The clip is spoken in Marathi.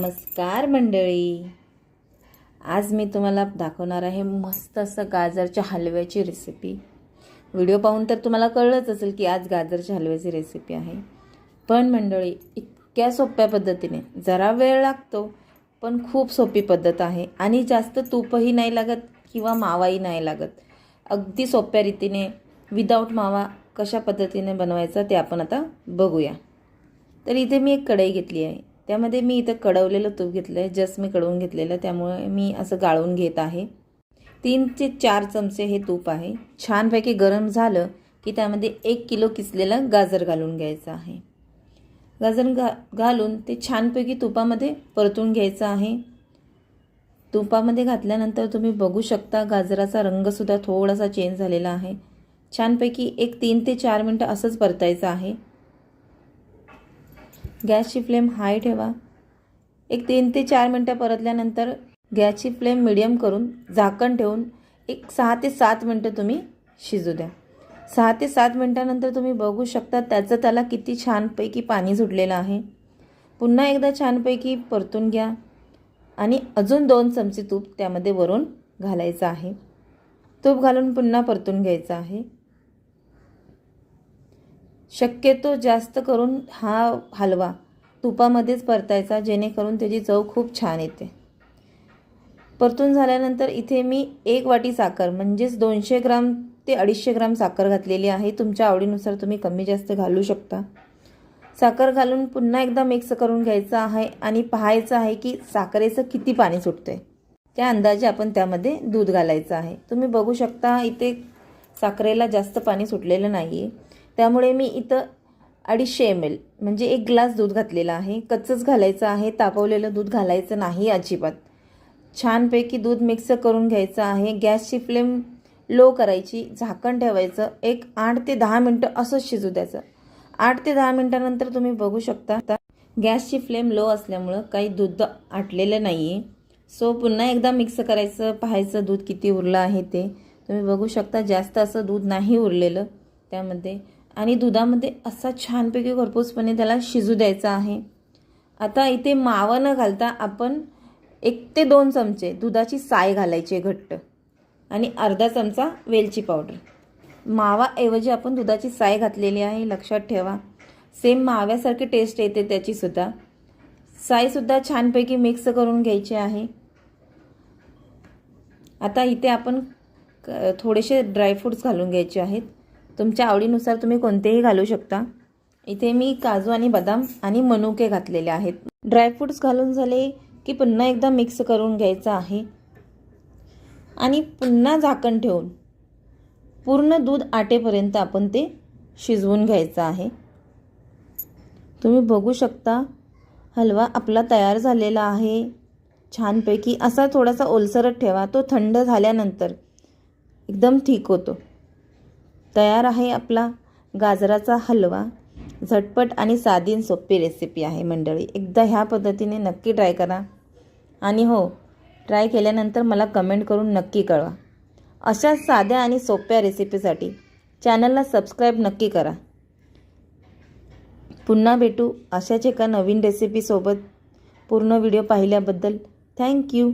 नमस्कार मंडळी. आज मी तुम्हाला दाखवणार आहे मस्त असं गाजरच्या हलव्याची रेसिपी व्हिडिओ पाहून तर तुम्हाला कळलंच असेल की आज गाजरच्या हलव्याची रेसिपी आहे. पण मंडळी इतक्या सोप्या पद्धतीने जरा वेळ लागतो पण खूप सोपी पद्धत आहे. आणि जास्त तूपही नाही लागत किंवा मावाही नाही लागत. अगदी सोप्या रीतीने विदाऊट मावा कशा पद्धतीने बनवायचा ते आपण आता बघूया. तर इथे मी एक कढई घेतली आहे. त्यामध्ये मी इथं कढवलेलं तूप घेतलं आहे जस्ट मी कढवून घेतलेलं त्यामुळे मी असं गाळून घेत आहे. तीन ते चार चमचे हे तूप आहे. छानपैकी गरम झालं की त्यामध्ये एक किलो किसलेलं गाजर घालून घ्यायचं आहे. गाजर घा घालून ते छानपैकी तुपामध्ये परतून घ्यायचं आहे. तुपामध्ये घातल्यानंतर तुम्ही बघू शकता गाजराचा रंगसुद्धा थोडासा चेंज झालेला आहे. छानपैकी एक तीन ते चार मिनटं असंच परतायचं आहे. गॅसची फ्लेम हाय ठेवा. एक तीन ते चार मिनटं परतल्यानंतर गॅसची फ्लेम मिडियम करून झाकण ठेवून एक सहा ते सात मिनटं तुम्ही शिजू द्या. सहा ते सात मिनटानंतर तुम्ही बघू शकता त्याचं त्याला किती छानपैकी पाणी सुटलेलं आहे. पुन्हा एकदा छानपैकी परतून घ्या आणि अजून दोन चमचे तूप त्यामध्ये वरून घालायचं आहे. तूप घालून पुन्हा परतून घ्यायचं आहे. शक्यतो जास्त करून हा हलवा तुपामध्येच परतायचा जेणेकरून त्याची चव खूप छान येते. परतून झाल्यानंतर इथे मी एक वाटी साखर म्हणजेच दोनशे ग्राम ते अडीचशे ग्राम साखर घातलेली आहे. तुमच्या आवडीनुसार तुम्ही कमी जास्त घालू शकता. साखर घालून पुन्हा एकदा मिक्स करून घ्यायचं आहे आणि पाहायचं आहे की साखरेचं किती पाणी सुटतं आहे त्या अंदाजे आपण त्यामध्ये दूध घालायचं आहे. तुम्ही बघू शकता इथे साखरेला जास्त पाणी सुटलेलं नाही आहे त्यामुळे मी इथं अडीचशे एम एल म्हणजे एक ग्लास दूध घातलेलं आहे. कच्चंच घालायचं आहे. तापवलेलं दूध घालायचं नाही अजिबात. छानपैकी दूध मिक्स करून घ्यायचं आहे. गॅसची फ्लेम लो करायची. झाकण ठेवायचं. एक आठ ते दहा मिनटं असंच शिजू द्यायचं. आठ ते दहा मिनटानंतर तुम्ही बघू शकता गॅसची फ्लेम लो असल्यामुळं काही दूध आटलेलं नाही आहे सो पुन्हा एकदा मिक्स करायचं पाहायचं दूध किती उरलं आहे ते. तुम्ही बघू शकता जास्त असं दूध नाही उरलेलं. त्यामध्ये आणि दुधामध्ये असा छानपैकी खरपूसपणे त्याला शिजू द्यायचा आहे. आता इथे मावं न घालता आपण एक ते दोन चमचे दुधाची साय घालायची आहे घट्ट. आणि अर्धा चमचा वेलची पावडर. मावाऐवजी आपण दुधाची साय घातलेली आहे लक्षात ठेवा. सेम माव्यासारखी टेस्ट येते त्याचीसुद्धा सायसुद्धा छानपैकी मिक्स करून घ्यायची आहे. आता इथे आपण क- थोडेसे ड्रायफ्रूट्स घालून घ्यायचे आहेत. तुमच्या आवडीनुसार तुम्ही कोणतेही घालू शकता. इथे मी काजू आणि बदाम आणि मनुके घातलेले आहेत. ड्रायफ्रूट्स घालून झाले की पुन्हा एकदा मिक्स करून घ्यायचं आहे. आणि पुन्हा झाकण ठेवून पूर्ण दूध आटेपर्यंत आपण ते शिजवून घ्यायचं आहे. तुम्ही बघू शकता हलवा आपला तयार झालेला आहे. छानपैकी असा थोडासा ओलसरत ठेवा तो थंड झाल्यानंतर एकदम ठीक होतो. तयार आहे आपला गाजराचा हलवा. झटपट आणि साधी सोपी रेसिपी आहे मंडळी. एकदा ह्या पद्धतीने नक्की ट्राय करा. आणि हो ट्राय केल्यानंतर मला कमेंट करून नक्की कळवा. अशा साध्या आणि सोप्या रेसिपीसाठी चॅनलला सबस्क्राईब नक्की करा. पुन्हा भेटू अशाच एका नवीन रेसिपीसोबत पूर्ण व्हिडिओ पाहिल्याबद्दल थँक्यू